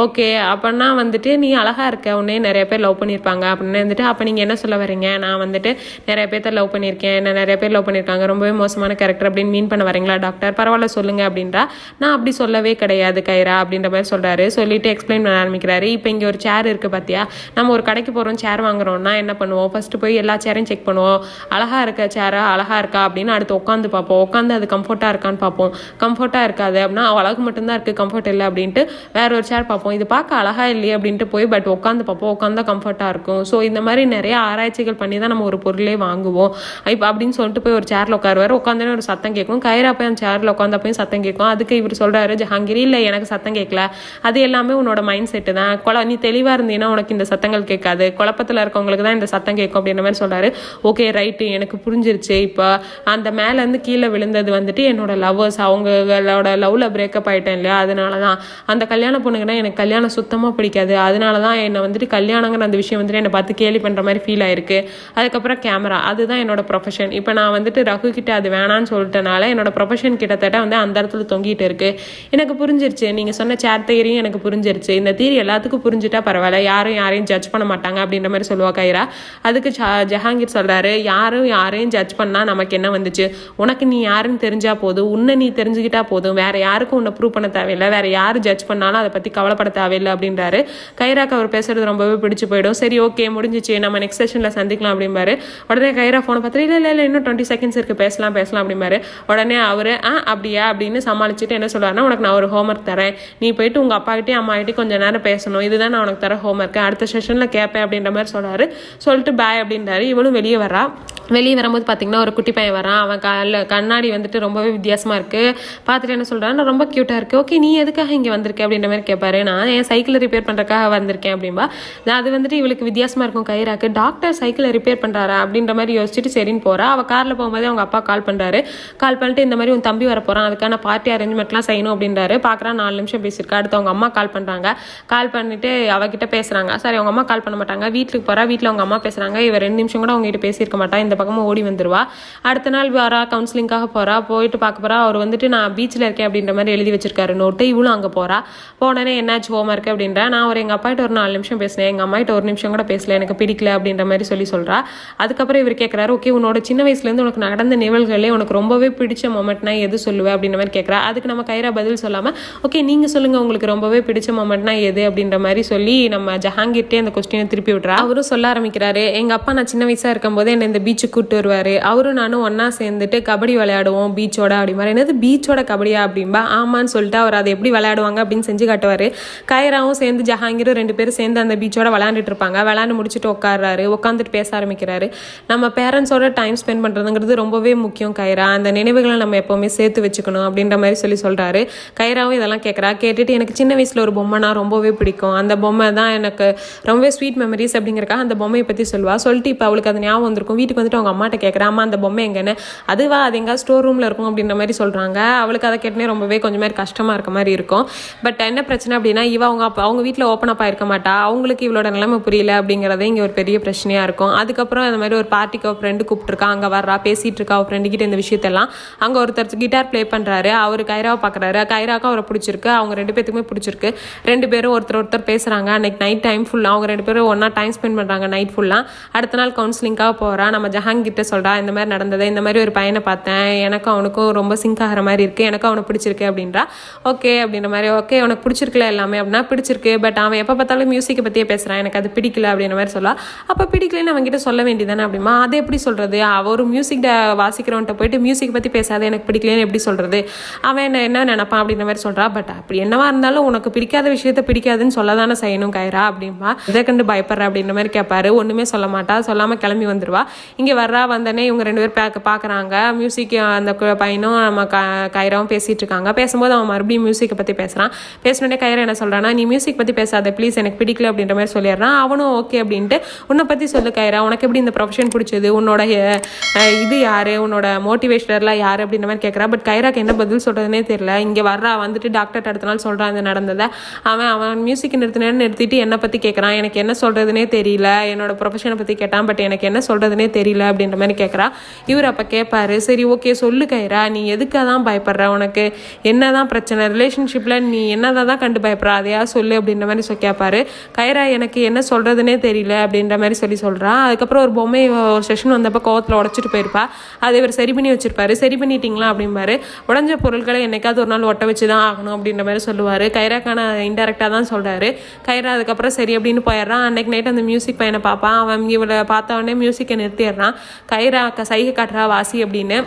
ஓகே அப்படின்னா வந்துட்டு நீ அழகாக இருக்க உன்னே நிறைய பேர் லவ் பண்ணியிருப்பாங்க அப்படின்னு வந்துட்டு அப்போ நீங்கள் என்ன சொல்ல வரீங்க? நான் வந்துட்டு நிறைய பேர்த்த லவ் பண்ணியிருக்கேன் என்ன நிறைய பேர் லவ் பண்ணியிருக்காங்க ரொம்பவே மோசமான கேரக்டர் அப்படின்னு மீன் பண்ண வரீங்களா டாக்டர் பரவாயில்ல சொல்லுங்க அப்படின்றா. நான் அப்படி சொல்லவே கிடையாது கைரா அப்படின்ற மாதிரி சொல்கிறாரு சொல்லிட்டு எக்ஸ்பிளைன் பண்ண ஆரம்பிக்கிறாரு. இப்போ இங்கே ஒரு சேர் இருக்குது பார்த்தியா நம்ம ஒரு கடைக்கு போகிறோம் சேர் வாங்குறோம்னா என்ன பண்ணுவோம்? ஃபஸ்ட்டு போய் எல்லா சேரையும் செக் பண்ணுவோம். அழகாக இருக்க சேராக அழகாக அழகா இருக்கா அப்படின்னு அடுத்து உட்காந்து பார்ப்போம். உட்காந்து அது கம்ஃபர்ட்டாக இருக்கான்னு பார்ப்போம். கம்ஃபர்ட்டாக இருக்காது அப்படின்னா அவ அழகு மட்டும்தான் இருக்குது கம்ஃபர்ட் இல்லை அப்படின்ட்டு வேற ஒரு சேர் பார்ப்போம். இது பார்க்க அழகா இல்லையே அப்படின்ட்டு போய் பட் உட்காந்து பார்ப்போம். உட்காந்தா கம்ஃபர்ட்டாக இருக்கும். ஸோ இந்த மாதிரி நிறைய ஆராய்ச்சிகள் பண்ணி தான் நம்ம ஒரு பொருளே வாங்குவோம். இப்போ அப்படின்னு சொல்லிட்டு போய் ஒரு சேரில் உட்காருவார். உட்காந்தோன்னே ஒரு சத்தம் கேட்கும். கைரா போய் அந்த சேர்ல உட்காந்தப்பையும் சத்தம் கேட்கும். அதுக்கு இவர் சொல்கிறாரு ஜஹாங்கிரி இல்லை எனக்கு சத்தம் கேட்கல. அது எல்லாமே உன்னோட மைண்ட் செட்டு தான். கொல நீ தெளிவாக இருந்தீங்கன்னா உனக்கு இந்த சத்தங்கள் கேட்காது. குழப்பத்தில் இருக்கவங்களுக்கு தான் இந்த சத்தம் கேட்கும் அப்படின்ற மாதிரி சொல்கிறாரு ஓகே ரைட்டு. எனக்கு புரிஞ்சிருச்சு. இப்போ அந்த மேலேருந்து கீழே விழுந்தது வந்துட்டு என்னோட லவ்வர்ஸ் அவங்களோட லவ்வில் பிரேக்கப் ஆகிட்டேன் இல்லையா? அதனால தான் அந்த கல்யாண பொண்ணுங்கன்னா எனக்கு கல்யாணம் சுத்தமாக பிடிக்காது. அதனால தான் என்னை வந்துட்டு கல்யாணங்கிற அந்த விஷயம் வந்துட்டு என்னை பார்த்து கேலி பண்ணுற மாதிரி ஃபீல் ஆயிருக்கு. அதுக்கப்புறம் கேமரா அதுதான் என்னோட ப்ரொஃபஷன் இப்போ நான் வந்துட்டு ரகு கிட்ட அது வேணான்னு சொல்லிட்டனால என்னோட ப்ரொஃபஷன் கிட்டத்தட்ட வந்து அந்த இடத்துல தொங்கிட்டு இருக்கு. எனக்கு புரிஞ்சிருச்சு. நீங்கள் சொன்ன சேர் தேரியும் எனக்கு புரிஞ்சிருச்சு. இந்த தீரி எல்லாத்துக்கும் புரிஞ்சுட்டா பரவாயில்ல. யாரும் யாரையும் ஜட்ஜ் பண்ண மாட்டாங்க அப்படின்ற மாதிரி சொல்லுவா கைரா. அதுக்கு ஜஹாங்கீர் சொல்கிறாரு யாரும் யாரையும் ஜட்ஜ் பண்ணால் பண்ணா நமக்கு என்ன வந்துச்சு? உனக்கு நீ யாருன்னு தெரிஞ்சா போதும். உன்னை நீ தெரிஞ்சுக்கிட்டா போதும். வேற யாருக்கும் உன்னை ப்ரூவ் பண்ண தேவையில்லை. வேற யார் ஜட்ஜ் பண்ணாலும் அதை பற்றி கவலைப்பட தேவையில்லை அப்படின்றாரு. கைராக்கு அவர் பேசுறது ரொம்பவே பிடிச்சி போயிடும். சரி ஓகே முடிஞ்சிச்சு. நம்ம நெக்ஸ்ட் செஷனில் சந்திக்கலாம் அப்படிம்பாரு. உடனே கைரா ஃபோனை பார்த்து இல்லை இல்லை இல்லை இன்னும் டுவெண்ட்டி செகண்ட்ஸ் இருக்குது பேசலாம் பேசலாம் அப்படிம்பாரு. உடனே அவர் ஆ அப்படியா? அப்படின்னு சமாளிச்சுட்டு என்ன சொல்லுவாருன்னா உனக்கு நான் ஒரு ஹோம்ஒர்க் தரேன். நீ போயிட்டு உங்கள் அப்பாகிட்டயும் அம்மாகிட்டயும் கொஞ்சம் நேரம் பேசணும். இதுதான் நான் உனக்கு தர ஹோம்ஒர்க் அடுத்த செஷனில் கேட்பேன் அப்படின்ற மாதிரி சொல்கிறாரு சொல்லிட்டு பாய் அப்படின்றாரு. இவளும் வெளியே வரா வெளியே வரும்போது பார்த்தீங்கன்னா ஒரு குட்டி பையன் வரான். அவன் கல்ல கண்ணாடி வந்துட்டு ரொம்பவே வித்தியாசமாக இருக்குது பார்த்துட்டு என்ன சொல்றான்? ரொம்ப க்யூட்டாக இருக்குது ஓகே நீ எதுக்காக இங்கே வந்திருக்க? அப்படின்ற மாதிரி கேட்பாரு நான் என் சைக்கிளை ரிப்பேர் பண்ணுறக்காக வந்திருக்கேன். அப்படின்பா நான் அது வந்துட்டு இவளுக்கு வித்தியாசமாக இருக்கும் கைராக்கு டாக்டர் சைக்கிளை ரிப்பேர் பண்ணுறாரா அப்படின்ற மாதிரி யோசிச்சுட்டு சரின்னு போகிறா அவள் காரில் போகும்போதே அவங்க அப்பா கால் பண்ணுறாரு கால் பண்ணிட்டு இந்த மாதிரி உன் தம்பி வர போகிறான் அதுக்கான பார்ட்டி அரேஞ்ச்மெண்ட்லாம் செய்யணும் அப்படின்றாரு. பார்க்கறான் நாலு நிமிஷம் பேசியிருக்கா. அடுத்து அவங்க அம்மா கால் பண்ணுறாங்க கால் பண்ணிட்டு அவகிட்ட பேசுகிறாங்க சரி அவங்க அம்மா கால் பண்ண மாட்டாங்க. வீட்டுக்கு போகிறா வீட்டில் அவங்க அம்மா பேசுகிறாங்க இவ ரெண்டு நிமிஷம் கூட அவங்க கிட்ட பேசியிருக்க மாட்டா. இந்த பக்கமும் ஓடி வந்துருவா. அடுத்த நாள் வரா கவுன்சிலிங்காக போகிறா போயிட்டு பார்க்க போகிறா அவர் வந்துட்டு நான் பீச்சில் இருக்கேன் அப்படின்ற மாதிரி எழுதி வச்சிருக்காரு நோட்டு இவளும் அங்கே போகிறா போனோடனே என்னாச்சு? ஹோம் ஒர்க் அப்படின்ற. நான் ஒரு எங்கள் அப்பாகிட்ட ஒரு நாலு நிமிஷம் பேசினேன். எங்கள் அம்மாட்ட ஒரு நிமிஷம் கூட பேசல. எனக்கு பிடிக்கல அப்படின்ற மாதிரி சொல்லி சொல்கிறா அதுக்கப்புறம் இவர் கேட்குறாரு ஓகே உன்னோட சின்ன வயசுலேருந்து உனக்கு நடந்த நிகழ்வுகளே உனக்கு ரொம்பவே பிடிச்ச மொமெண்ட்னா எது சொல்லுவேன் அப்படின்ற மாதிரி கேட்குறா அதுக்கு நம்ம கைரா பதில் சொல்லாமல் ஓகே நீங்கள் சொல்லுங்கள் உங்களுக்கு ரொம்பவே பிடிச்ச மொமெண்ட்னா எது? அப்படின்ற மாதிரி சொல்லி நம்ம ஜஹாங்கீர்ட்டே அந்த கொஸ்டினை திருப்பி விட்றா. அவரும் சொல்ல ஆரம்பிக்கிறாரு எங்கள் அப்பா நான் சின்ன வயசாக இருக்கும்போது என்னை இந்த பீச்சுக்கு கூப்பிட்டு வருவார். அவரும் நானும் ஒன்றா சேர்ந்துட்டு கபடி விளையாடுவோம் பீச்சோட அப்படி என்னது பீச்சோட கபடியா அப்படின்பா ஆமான்னு சொல்லிட்டு அவர் அதை எப்படி விளையாடுவாங்க அப்படின்னு செஞ்சு காட்டுவார். கைராவும் சேர்ந்து ஜஹாங்கீரும் ரெண்டு பேரும் சேர்ந்து அந்த பீச்சோட விளையாண்டுட்டு இருப்பாங்க. விளையாண்டு முடிச்சுட்டு உட்கார்றாரு. உட்காந்துட்டு பேச ஆரம்பிக்கிறாரு. நம்ம பேரண்ட்ஸோட டைம் ஸ்பெண்ட் பண்ணுறதுங்கிறது ரொம்பவே முக்கியம் கைரா அந்த நினைவுகளை நம்ம எப்போவுமே சேர்த்து வச்சுக்கணும் அப்படின்ற மாதிரி சொல்லி சொல்கிறாரு கைராவும் இதெல்லாம் கேட்குறா கேட்டுட்டு எனக்கு சின்ன வயசில் ஒரு பொம்மைனா ரொம்பவே பிடிக்கும். அந்த பொம்மை தான் எனக்கு ரொம்பவே ஸ்வீட் மெமரிஸ் அப்படிங்கிறக்காக அந்த பொம்மையை பற்றி சொல்லுவா. சொல்லிட்டு இப்போ அவளுக்கு அது ஞாபகம் வந்திருக்கும். வீட்டுக்கு வந்துட்டு அவங்க அம்மாட்ட கேட்குறா அம்மா அந்த பொம்மை எங்கன்னு அதுவா அது எங்கே ஸ்டோர் ரூமில் இருக்கும் அப்படின்ற மாதிரி சொல்கிறாங்க அவளுக்கு அதை கேட்டனே ரொம்பவே கொஞ்சம் மாதிரி கஷ்டமாக இருக்க மாதிரி இருக்கும். பட் என்ன பிரச்சனை அப்படின்னா இவ அவங்க அப்பா அவங்க வீட்டில் ஓப்பன் அப் ஆயிருக்க மாட்டா. அவங்களுக்கு இவளோட நிலைமை புரியல அப்படிங்கிறதே இங்கே ஒரு பெரிய பிரச்சனையாக இருக்கும். அதுக்கப்புறம் அந்த மாதிரி ஒரு பார்ட்டிக்கு அவள் ஃப்ரெண்டு கூப்பிட்டுருக்கா அங்கே வர்றா பேசிகிட்டு இருக்கா அவள் ஃப்ரெண்டு கிட்ட இந்த விஷயத்தெல்லாம். அங்கே ஒருத்தர் கிட்டார் ப்ளே பண்ணுறாரு அவர் கைராவை பார்க்குறாரு கைராவுக்கும் அவரை பிடிச்சிருக்கு அவங்க ரெண்டு பேத்துக்குமே பிடிச்சிருக்கு. ரெண்டு பேரும் ஒருத்தர் ஒருத்தர் பேசுகிறாங்க அன்னைக்கு நைட் டைம் ஃபுல்லாக அவங்க ரெண்டு பேரும் ஒன்றா டைம் ஸ்பெண்ட் பண்ணுறாங்க நைட் ஃபுல்லாக அடுத்த நாள் கவுன்சிலிங்காக போகிறா நம்ம ஜஹாங்கிட்ட சொல்கிறா இந்த மாதிரி நடந்தது இந்த மாதிரி ஒரு பையனை பார்த்தேன். எனக்கும் அவனுக்கும் ரொம்ப சிங்க் ஆகிற மாதிரி இருக்குது எனக்கும் அவனை பிடிச்சிருக்கு அப்படின்றா ஓகே அப்படின்ற மாதிரி ஓகே உனக்கு பிடிச்சிருக்கல எல்லாமே அப்படின்னா பிடிச்சிருக்கு பட் அவன் எப்போ பார்த்தாலும் மியூசிக்கை பற்றியே பேசுகிறான் எனக்கு அது பிடிக்கல அப்படின்ற மாதிரி சொல்லா அப்போ பிடிக்கலன்னு அவன்கிட்ட சொல்ல வேண்டியதானே அப்படிமா? அதை எப்படி சொல்கிறது அவ ஒரு மியூசிக் வாசிக்கிறவன்ட்ட போயிட்டு மியூசிக் பற்றி பேசாத எனக்கு பிடிக்கலன்னு எப்படி சொல்கிறது அவன் என்ன என்ன நினப்பான்? அப்படின்ற மாதிரி சொல்கிறா பட் அப்படி என்னவா இருந்தாலும் உனக்கு பிடிக்காத விஷயத்த பிடிக்காதுன்னு சொல்ல தானே செய்யணும் கைரா அப்படின்பா இதை கண்டு பயப்படுற அப்படின்ற மாதிரி கேட்பாரு ஒன்றுமே சொல்ல மாட்டா. சொல்லாமல் கிளம்பி வந்துடுவா இங்கே வர்றா வந்தோடனே இவங்க ரெண்டு பேர் பார்க்க பார்க்குறாங்க மியூசிக் அந்த பையனும் நம்ம க கைராவும் பேசிகிட்டு இருக்காங்க. பேசும்போது அவன் மறுபடியும் மியூசிக்கை பற்றி பேசுகிறான் பேசினோடனே கைரா என்ன சொல்கிறான்னா நீ மியூசிக் பற்றி பேசாத ப்ளீஸ் எனக்கு பிடிக்கல அப்படின்ற மாதிரி சொல்லிடுறான். அவனும் ஓகே அப்படின்ட்டு உன்னை பற்றி சொல்லு கைரா. உனக்கு எப்படி இந்த ப்ரொஃபஷன் பிடிச்சது? உன்னோட இது யார்? உன்னோட மோட்டிவேஷனர்லாம் யார்? அப்படின்ற மாதிரி கேட்குறா பட் கைராக்கு என்ன பதில் சொல்கிறதுனே தெரியல. இங்கே வர்றா வந்துட்டு டாக்டர் அடுத்த நாள் சொல்கிறான் இது நடந்ததை. அவன் அவன் மியூசிக் நிறுத்தினேன்னு நிறுத்திட்டு என்னை பற்றி கேட்குறான் எனக்கு என்ன சொல்கிறதுனே தெரியல. என்னோட ப்ரொஃபஷனை பற்றி கேட்டான். பட் எனக்கு என்ன சொல்கிறதுனே தெரியல அப்படின்ற மாதிரி கேட்குறா இவர் அப்போ கேட்பாரு சரி ஓகே சொல்லு கைரா நீ எதுக்காக தான் பயப்படுற உனக்கு? என்னதான் பிரச்சனை? ரிலேஷன்ஷிப்பில் நீ என்னதான் தான் கண்டு பயப்படுற? அதையா சொல்லு அப்படின்ற மாதிரி சொல்லி கேட்பாரு கைரா எனக்கு என்ன சொல்கிறதுனே தெரியல அப்படின்ற மாதிரி சொல்லி சொல்கிறான் அதுக்கப்புறம் ஒரு பொம்மை ஒரு செஷன் வந்தப்போ கோவத்தில் உடச்சிட்டு போயிருப்பா. அதை இவர் சரி பண்ணி வச்சிருப்பாரு. சரி பண்ணிட்டீங்களா? அப்படிம்பாரு. உடஞ்ச பொருட்களை என்னைக்காவது ஒரு நாள் ஒட்ட வச்சு தான் ஆகணும் அப்படின்ற மாதிரி சொல்லுவார். கைராக்கான இன்டெரக்டாக தான் சொல்கிறாரு கைரா அதுக்கப்புறம் சரி அப்படின்னு போயிடுறான். அன்னைக்கு நைட் அந்த மியூசிக் பையனை பார்ப்பான். அவன் இவளை பார்த்தவொடனே மியூசிக்கை நிறுத்திடுறான். கைரா க- சைகை காட்டுறா வாசி அப்படின்னு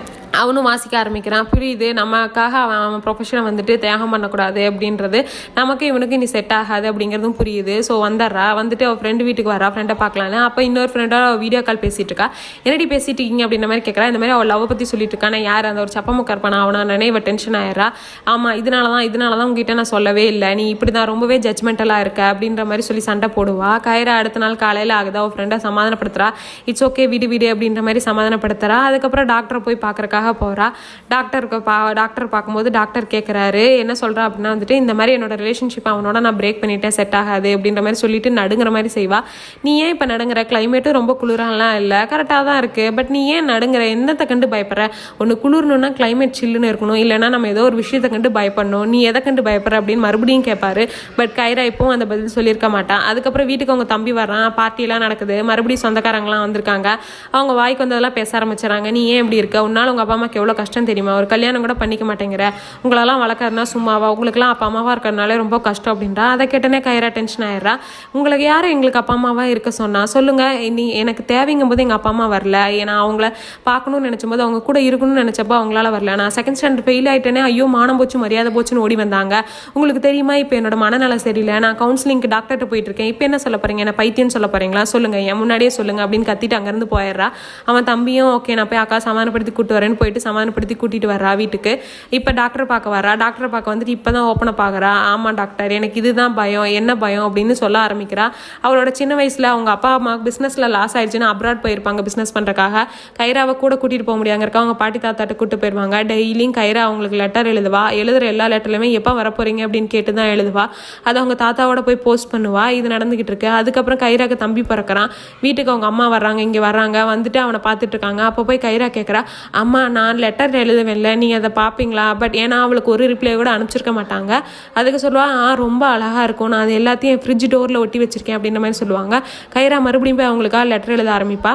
அவனும் வாசிக்க ஆரம்பிக்கிறான். புரியுது? நமக்காக அவன் அவன் ப்ரொஃபஷனை வந்துட்டு தியாகம் பண்ணக்கூடாது அப்படின்றது நமக்கு இவனுக்கு நீ செட் ஆகாது அப்படிங்கிறதும் புரியுது. ஸோ வந்துடுறா. வந்துட்டு அவள் ஃப்ரெண்டு வீட்டுக்கு வரா. ஃப்ரெண்டை பார்க்கலான்னு. அப்போ இன்னொரு ஃப்ரெண்டோட வீடியோ கால் பேசிகிட்டு இருக்கா. என்னடி பேசிட்டு இருக்கீங்க அப்படின்ற மாதிரி கேட்குறா இந்த மாதிரி அவள் லவ் பற்றி சொல்லிட்டு இருக்கா. நான் யார்? அந்த ஒரு சப்பமுக்க இருப்பானா? அவனா நினைவ டென்ஷன் ஆயிடுறா. ஆமாம் இதனால தான் இதனால தான் உங்ககிட்ட நான் சொல்லவே இல்லை. நீ இப்படி தான் ரொம்பவே ஜட்மெண்டலாக இருக்க அப்படின்ற மாதிரி சொல்லி சண்டை போடுவா. கயிறா அடுத்த நாள் காலையில் ஆகுதா. அவள் ஃப்ரெண்டை சமாதானப்படுத்துறா. இட்ஸ் ஓகே விடு விடு அப்படின்ற மாதிரி சமாதானப்படுத்துறா. அதுக்கப்புறம் டாக்டரை போய் பார்க்கறக்காக போகிறா டாக்டருக்கு பா டாக்டர் பார்க்கும்போது டாக்டர் கேட்குறாரு என்ன சொல்கிறா அப்படின்னா வந்துட்டு இந்த மாதிரி என்னோட ரிலேஷன்ஷிப் அவனோட நான் பிரேக் பண்ணிட்டேன் செட் ஆகாது அப்படின்ற மாதிரி சொல்லிட்டு நடுங்கிற மாதிரி செய்வா. நீ ஏன் இப்போ நடுங்குற? கிளைமேட்டும் ரொம்ப குளிராலாம் இல்லை. கரெக்டாக தான் இருக்குது பட் நீ ஏன் நடுங்குற? என்னத்தை கண்டு பயப்படுற? ஒன்று குளிரணும்னா கிளைமேட் சில்லுன்னு இருக்கணும். இல்லைன்னா நம்ம ஏதோ ஒரு விஷயத்தை கண்டு பயப்படணும். நீ எதை கண்டு பயப்படுற அப்படின்னு மறுபடியும் கேட்பாரு பட் கைரா இப்போவும் அந்த பதில் சொல்லியிருக்க மாட்டான் அதுக்கப்புறம் வீட்டுக்கு அவங்க தம்பி வர்றான். பார்ட்டிலாம் நடக்குது. மறுபடியும் சொந்தக்காரங்களாம் வந்திருக்காங்க. அவங்க வாய்க்கு வந்ததெல்லாம் பேச ஆரம்பிச்சிடறாங்க. நீ ஏன் இப்படி இருக்க? உன்னால் உங்கள் அப்பா அம்மாக்கு எவ்வளோ கஷ்டம் தெரியுமா? ஒரு கல்யாணம் கூட பண்ணிக்க மாட்டேங்கிற. உங்களெல்லாம் வளர்க்கறனா சும்மாவா? உங்களுக்குலாம் அப்பா அம்மாவாக இருக்கிறதுனால ரொம்ப கஷ்டம் அப்படின்றா. அதை கேட்டனே கயிறா டென்ஷன் ஆயிடுறா. உங்களுக்கு யாரும் எங்களுக்கு அப்பா அம்மாவாக இருக்க சொன்னால் சொல்லுங்கள் நீ எனக்கு தேவைங்கும் போது எங்கள் அப்பா அம்மா வரல. ஏன்னா அவங்கள பார்க்கணும்னு நினச்சும் போது அவங்க கூட இருக்கணும்னு நினச்சப்போ அவங்களால வரல. நான் செகண்ட் ஸ்டாண்டர்ட் ஃபெயில் ஆகிட்டேனே ஐயோ மானம் போச்சு மரியாதை போச்சுன்னு ஓடி வந்தாங்க. உங்களுக்கு தெரியுமா? இப்போ என்னோட மனநலம் சரியில்லை. நான் கவுன்சிலிங்க்கு டாக்டர்கிட்ட போயிட்டு இருக்கேன். இப்போ என்ன சொல்ல போகிறீங்க என்ன பைத்தியம் சொல்ல போகிறீங்களா சொல்லுங்கள் என் முன்னாடியே சொல்லுங்கள் அப்படின்னு கத்திட்டு அங்கேருந்து போயிடுறா. அவன் தம்பியும் ஓகே நான் போய் அக்கா சமாதானப்படுத்தி கூட்டு வரேன்னு போயிட்டு சமாதானப்படுத்தி கூட்டிகிட்டு வர்றா வீட்டுக்கு. இப்போ டாக்டர் பார்க்க வரா டாக்டரை பார்க்க வந்துட்டு இப்போ தான் ஓப்பனை பார்க்குறா ஆமாம் டாக்டர் எனக்கு இதுதான் பயம். என்ன பயம் அப்படின்னு சொல்ல ஆரம்பிக்கிறா. அவளோட சின்ன வயசில் அவங்க அப்பா அம்மா பிஸ்னஸில் லாஸ் ஆயிடுச்சுன்னா அப்ராட் போயிருப்பாங்க பிஸ்னஸ் பண்ணுறக்காக கைராவை கூட கூட்டிகிட்டு போக முடியாங்கிறக்க அவங்க பாட்டி தாத்தாட்ட கூட்டு போயிருவாங்க. டெய்லியும் கைரா அவங்களுக்கு லெட்டர் எழுதுவா. எழுதுகிற எல்லா லெட்டர்லையுமே எப்போ வர போகிறீங்க அப்படின்னு கேட்டு தான் எழுதுவா. அதை அவங்க தாத்தாவோட போய் போஸ்ட் பண்ணுவா. இது நடந்துகிட்டு இருக்கு. அதுக்கப்புறம் கைராக்கு தம்பி பிறக்கிறான். வீட்டுக்கு அவங்க அம்மா வர்றாங்க இங்கே வர்றாங்க. வந்துட்டு அவனை பார்த்துட்டு இருக்காங்க. அப்போ போய் கைரா கேட்குறா அம்மா நான் லெட்டர் எழுதுவேன்ல நீங்கள் அதை பார்ப்பீங்களா? பட் ஏன்னா அவளுக்கு ஒரு ரிப்ளை கூட அனுப்பிச்சிருக்க மாட்டாங்க. அதுக்கு சொல்லுவா ஆ ரொம்ப அழகாக இருக்கும். நான் அது எல்லாத்தையும் ஃப்ரிட்ஜ் டோரில் ஒட்டி வச்சுருக்கேன் அப்படின்ற மாதிரி சொல்லுவாங்க. கைரா மறுபடியும் போய் அவங்களுக்காக லெட்டர் எழுத ஆரம்பிப்பா.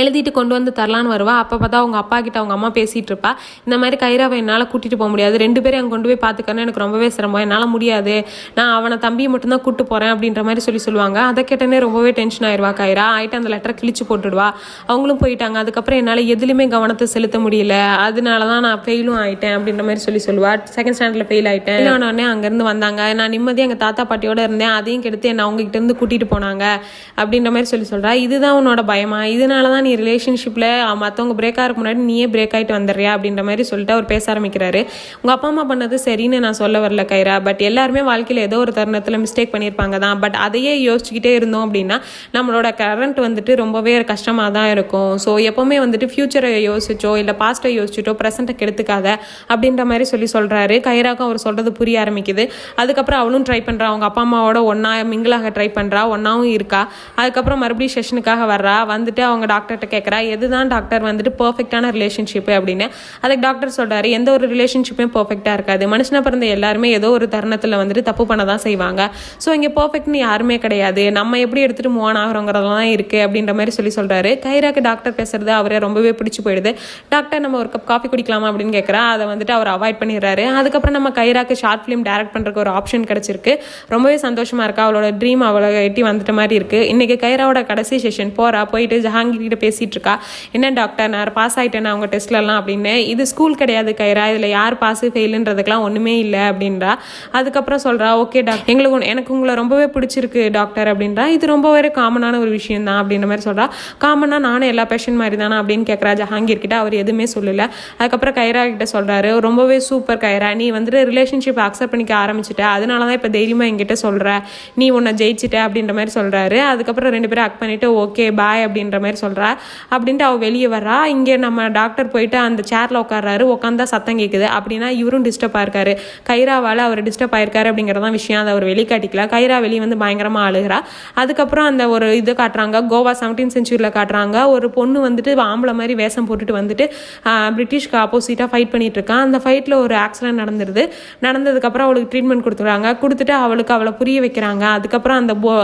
எழுதிட்டு கொண்டு வந்து தரலான்னு வருவா. அப்போ பார்த்தா அவங்க அப்பா கிட்ட அவங்க அம்மா பேசிகிட்டு இருப்பா. இந்த மாதிரி கைராவை என்னால் கூட்டிகிட்டு போக முடியாது. ரெண்டு பேரும் அங்கே கொண்டு போய் பார்த்துக்கணும் எனக்கு ரொம்பவே சிரமம். என்னால் முடியாது. நான் அவனை தம்பியை மட்டும்தான் கூட்டு போகிறேன் அப்படின்ற மாதிரி சொல்லி சொல்லுவாங்க. அதை கேட்டனே ரொம்பவே டென்ஷன் ஆயிடுவா கைரா. ஆகிட்டு அந்த லெட்டரை கிழிச்சு போட்டுடுவா. அவங்களும் போயிட்டாங்க. அதுக்கப்புறம் என்னால் எதுலையுமே கவனத்தை செலுத்த முடியல. அதனால தான் நான் ஃபெயிலும் ஆயிட்டேன் அப்படின்ற மாதிரி சொல்லி சொல்லுவா. செகண்ட் ஸ்டாண்டர்டில் ஃபெயில் ஆயிட்டேன். உடனே அங்கேருந்து வந்தாங்க. நான் நிம்மதியாக எங்கள் தாத்தா பாட்டியோட இருந்தேன். அதையும் கெடுத்து என்னை அவங்ககிட்ட இருந்து கூட்டிகிட்டு போனாங்க அப்படின்ற மாதிரி சொல்லி சொல்கிறா இதுதான் உன்னோட பயமா? இதனால தான் நீ ரிலேஷன்ஷிப்பில் மற்றவங்க பிரேக் ஆகிறதுக்கு முன்னாடி நீயே பிரேக் ஆகிட்டு வந்துடுறியா அப்படின்ற மாதிரி சொல்லிட்டு அவர் பேச ஆரம்பிக்கிறாரு. உங்கள் அப்பா அம்மா பண்ணது சரின்னு நான் சொல்ல வரல கைரா. பட் எல்லாருமே வாழ்க்கையில் ஏதோ ஒரு தருணத்தில் மிஸ்டேக் பண்ணியிருப்பாங்க தான். பட் அதையே யோசிச்சுக்கிட்டே இருந்தோம் அப்படின்னா நம்மளோட கரண்ட் வந்துட்டு ரொம்பவே கஷ்டமாக தான் இருக்கும். ஸோ எப்போவுமே வந்துட்டு ஃப்யூச்சரை யோசிச்சோ இல்லை பாஸ்ட்டை யோசிச்சுட்டோ ப்ரெசண்ட்டை கெடுத்துக்காத அப்படின்ற மாதிரி சொல்லி சொல்கிறாரு கைராக்கும் அவர் சொல்கிறது புரிய ஆரம்பிக்குது. அதுக்கப்புறம் அவளும் ட்ரை பண்ணுறா அவங்க அப்பா அம்மாவோட ஒன்றா மிங்கிளாக ட்ரை பண்ணுறா ஒன்றாவும் இருக்கா. அதுக்கப்புறம் மறுபடியும் செஷனுக்காக வர்றா. வந்துட்டு அவங்க டாக்டர் டாக்டர்கிட்ட கேட்குறா எதுதான் டாக்டர் வந்துட்டு பர்ஃபெக்டான ரிலேஷன்ஷிப்பு அப்படின்னு. அதுக்கு டாக்டர் சொல்கிறாரு எந்த ஒரு ரிலேஷன்ஷிப்பும் பர்ஃபெக்டாக இருக்காது. மனுஷனை பிறந்த எல்லாருமே ஏதோ ஒரு தருணத்தில் வந்துட்டு தப்பு பண்ண தான் செய்வாங்க. ஸோ இங்கே பர்ஃபெக்ட்னு யாருமே கிடையாது. நம்ம எப்படி எடுத்துகிட்டு மூவ் ஆன் ஆகிறோங்கிறதெல்லாம் இருக்குது அப்படின்ற மாதிரி சொல்லி சொல்கிறாரு கைராக்கு டாக்டர் பேசுறது அவரே ரொம்பவே பிடிச்சி போயிடுது. டாக்டர் நம்ம ஒரு கப் காஃபி குடிக்கலாமா? அப்படின்னு கேட்குறா அதை வந்துட்டு அவர் அவாய்ட் பண்ணிடுறாரு. அதுக்கப்புறம் நம்ம கைராக்கு ஷார்ட் ஃபிலிம் டேரக்ட் பண்ணுறதுக்கு ஒரு ஆப்ஷன் கிடச்சிருக்கு. ரொம்பவே சந்தோஷமாக இருக்கா? அவளோட ட்ரீம் அவளை எட்டி வந்துட்ட மாதிரி இருக்குது இன்றைக்கி கைராவோட கடைசி செஷன் போகிறா போயிட்டு ஜஹாங்கீர் பேசிகிட்டு இருக்கா என்ன டாக்டர் நான் பாஸ் ஆகிட்டேன் அவங்க டெஸ்ட்லலாம் அப்படின்னு. இது ஸ்கூல் கிடையாது கைரா இதில் யார் பாஸ் ஃபெயிலுன்றதுக்கெலாம் ஒன்றுமே இல்லை அப்படின்றா. அதுக்கப்புறம் சொல்கிறா ஓகே டாக்டர் எங்களுக்கு எனக்கு உங்களை ரொம்பவே பிடிச்சிருக்கு டாக்டர் அப்படின்றா. இது ரொம்பவே காமனான ஒரு விஷயம் தான் அப்படின்ற மாதிரி சொல்கிறா காமனாக நானும் எல்லா பேஷண்ட் மாதிரி தானே அப்படின்னு கேட்குறா ஜஹாங்கீர் கிட்ட. அவர் எதுவுமே சொல்லலை. அதுக்கப்புறம் கைரா கிட்ட சொல்கிறாரு ரொம்பவே சூப்பர் கைரா நீ வந்துட்டு ரிலேஷன்ஷிப் அக்செப்ட் பண்ணிக்க ஆரம்பிச்சிட்ட. அதனால தான் இப்போ தைரியமாக என்கிட்ட சொல்கிற நீ உன்னை ஜெயிச்சிட்ட அப்படின்ற மாதிரி சொல்கிறாரு அதுக்கப்புறம் ரெண்டு பேரும் அக் பண்ணிவிட்டு ஓகே பாய் அப்படின்ற மாதிரி சொல்கிறா அப்படின்ட்டு அவள் வெளியே வர்றா. இங்கே நம்ம டாக்டர் போயிட்டு அந்த சேரில் உட்கார்றாரு உட்காந்தா சத்தம் கேட்குது அப்படின்னா இவரும் டிஸ்டர்ப் ஆயிருக்காரு. கைராவால் அவர் டிஸ்டர்ப் ஆயிருக்காரு அப்படிங்கிறதான் விஷயம். அதை அவர் வெளிக்காட்டிக்கல. கைரா வெளியே வந்து பயங்கரமாக அழுகிறா. அதுக்கப்புறம் அந்த ஒரு இது காட்டுறாங்க. கோவா செவன்டீன் சென்ச்சுரியில் காட்டுறாங்க. ஒரு பொண்ணு வந்துட்டு ஆம்பளை மாதிரி வேஷம் போட்டுட்டு வந்துட்டு பிரிட்டிஷ்க்கு ஆப்போசிட்டாக ஃபைட் பண்ணிட்டு இருக்கான் அந்த ஃபைட்டில் ஒரு ஆக்சிடென்ட் நடந்துருது. நடந்ததுக்கப்புறம் அவளுக்கு ட்ரீட்மெண்ட் கொடுத்துறாங்க கொடுத்துட்டு அவளுக்கு அவளை புரிய வைக்கிறாங்க. அதுக்கப்புறம் அந்த போ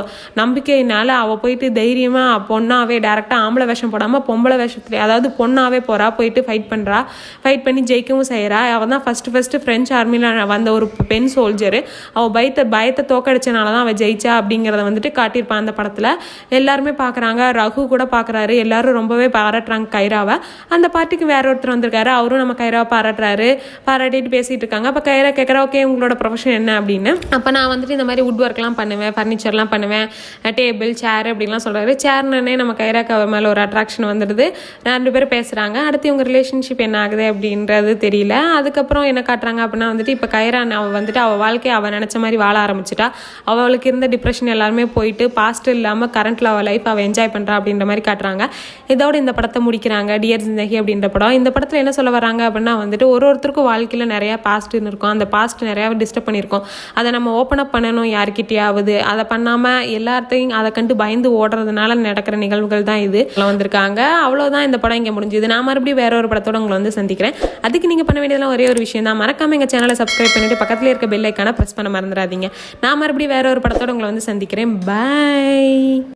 நம்பிக்கையினால அவள் போயிட்டு தைரியமாக பொண்ணாவே டேரெக்டாக ஆம்பளை வேஷம் போடாமல் பொம்பளை வேஷத்துல அதாவது பொண்ணாகவே போகிறா போயிட்டு ஃபைட் பண்ணுறா ஃபைட் பண்ணி ஜெயிக்கவும் செய்கிறா அவள் தான் ஃபஸ்ட்டு ஃபஸ்ட்டு ஃப்ரெஞ்ச் ஆர்மியில் வந்த ஒரு பெண் சோல்ஜரு அவள் பயத்தை பயத்தை தோக்கடிச்சனால தான் அவள் ஜெயிச்சா அப்படிங்கிறத வந்துட்டு காட்டியிருப்பான் அந்த படத்தில். எல்லாருமே பார்க்குறாங்க ரகு கூட பார்க்குறாரு எல்லாரும் ரொம்பவே பாராட்டுறாங்க கைராவை. அந்த பார்ட்டிக்கு வேற ஒருத்தர் வந்திருக்காரு. அவரும் நம்ம கைராவை பாராட்டுறாரு. பாராட்டிட்டு பேசிகிட்டு இருக்காங்க. அப்போ கைரா கேட்குறா ஓகே உங்களோட ப்ரொஃபஷன் என்ன? அப்படின்னு. அப்போ நான் வந்துட்டு இந்த மாதிரி வுட் ஒர்க்லாம் பண்ணுவேன் ஃபர்னிச்சர்லாம் பண்ணுவேன் டேபிள் சேர் அப்படின்லாம் சொல்கிறாரு சேர்னே நம்ம கைராக்கு மேலே ஒரு அட்ராக்ஷன் வந்துடுது. ரெண்டு பேரும் பேசுகிறாங்க அடுத்து இவங்க ரிலேஷன்ஷிப் என்ன ஆகுது அப்படின்றது தெரியல. அதுக்கப்புறம் என்ன காட்டுறாங்க அப்படின்னா வந்துட்டு இப்போ கைரான் அவள் வந்துட்டு அவள் வாழ்க்கையை அவள் நினச்ச மாதிரி வாழ ஆரம்பிச்சிட்டா. அவளுக்கு இருந்த டிப்ரெஷன் எல்லாருமே போயிட்டு பாஸ்ட் இல்லாமல் கரண்ட்டில் அவள் லைஃப் அவள் என்ஜாய் பண்ணுறா அப்படின்ற மாதிரி காட்டுறாங்க. இதோட இந்த படத்தை முடிக்கிறாங்க. டியர் ஜிந்தகி அப்படின்ற படம். இந்த படத்தில் என்ன சொல்ல வராங்க அப்படின்னா வந்துட்டு ஒரு ஒருத்தருக்கும் வாழ்க்கையில் நிறையா பாஸ்ட்னு இருக்கும். அந்த பாஸ்ட் நிறையா டிஸ்டர்ப் பண்ணியிருக்கோம். அதை நம்ம ஓப்பன் அப் பண்ணணும் யார்கிட்டயாவது. அதை பண்ணாமல் எல்லாத்தையும் அதை கண்டு பயந்து ஓடுறதுனால நடக்கிற நிகழ்வுகள் தான் இது. வந்திருக்காங்க. அவ்வளோதான் இந்த படம் இங்கே முடிஞ்சுது. நான் மறுபடியும் வேற ஒரு படத்தோட உங்களை வந்து சந்திக்கிறேன். அதுக்கு நீங்கள் பண்ண வேண்டியதெல்லாம் ஒரே ஒரு விஷயம் தான். மறக்காம எங்கள் சேனலை சப்ஸ்கிரைப் பண்ணிட்டு பக்கத்தில் இருக்க பெல் ஐக்கான ப்ரெஸ் பண்ண மறந்துடாதீங்க. நான் மறுபடியும் வேற ஒரு படத்தோட உங்களை வந்து சந்திக்கிறேன். பை